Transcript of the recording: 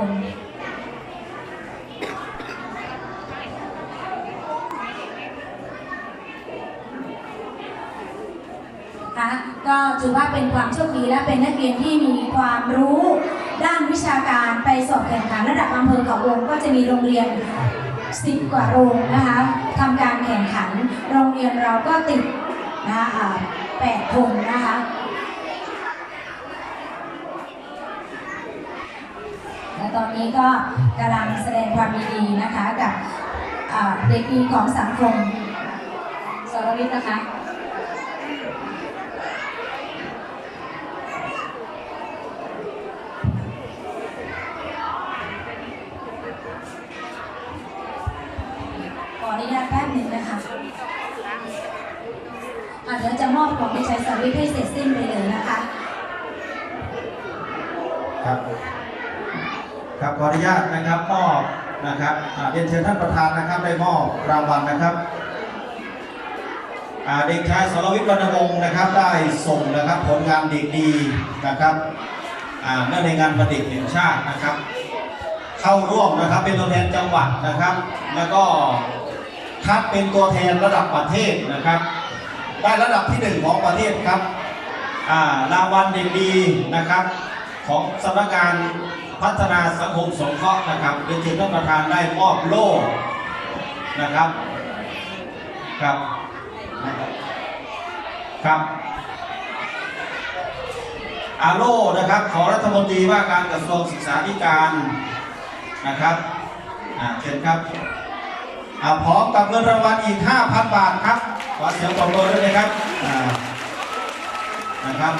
คนนะคะก็ถือว่าเป็นความโชคดีและเป็นนักเรียนที่มีความรู้ด้านวิชาการไปสอบแข่งขันระดับอำเภอเขาวงก็จะมีโรงเรียน 10 กว่าโรงนะคะทำการแข่งขันโรงเรียนเราก็ติดนะคะแปดคนนะคะ และตอนนี้ก็กำลังแสดงความยินดีนะคะกับเด็กดีของสังคมสรวิทย์นะคะขออนุญาตแป๊บหนึ่งนะคะอะเดี๋ยวจะมอบของให้ใช้สวิตช์ให้เสร็จสิ้นไปเลยนะคะ ครับ ครับขออนุญาตนะครับมอบนะครับเรียนเชิญท่านประธานนะครับได้มอบรางวัลนะครับเด็กชายสรวิทย์วรรณวงศ์นะครับได้ส่งนะครับผลงานเด็กดีนะครับเนื่องในงานประดิษฐ์แห่งชาตินะครับ เข้าร่วมนะครับเป็นตัวแทนจังหวัดนะครับ แล้วก็คัดเป็นตัวแทนระดับประเทศนะครับ ได้ระดับที่หนึ่งของประเทศครับรางวัลเด็กดีนะครับ ของสำนักงานพัฒนาสังคมสงเคราะห์นะครับเป็นเชิญท่านประธานได้มอบโล่นะครับครับครับครับอาโล่นะครับขอรัฐมนตรีว่าการกระทรวงศึกษาธิการนะครับอ่าเชิญครับอ่าพร้อมกับเงินรางวัลอีก 5,000 บาทครับขอเสียงปรบมือด้วยนะครับอ่านะครับ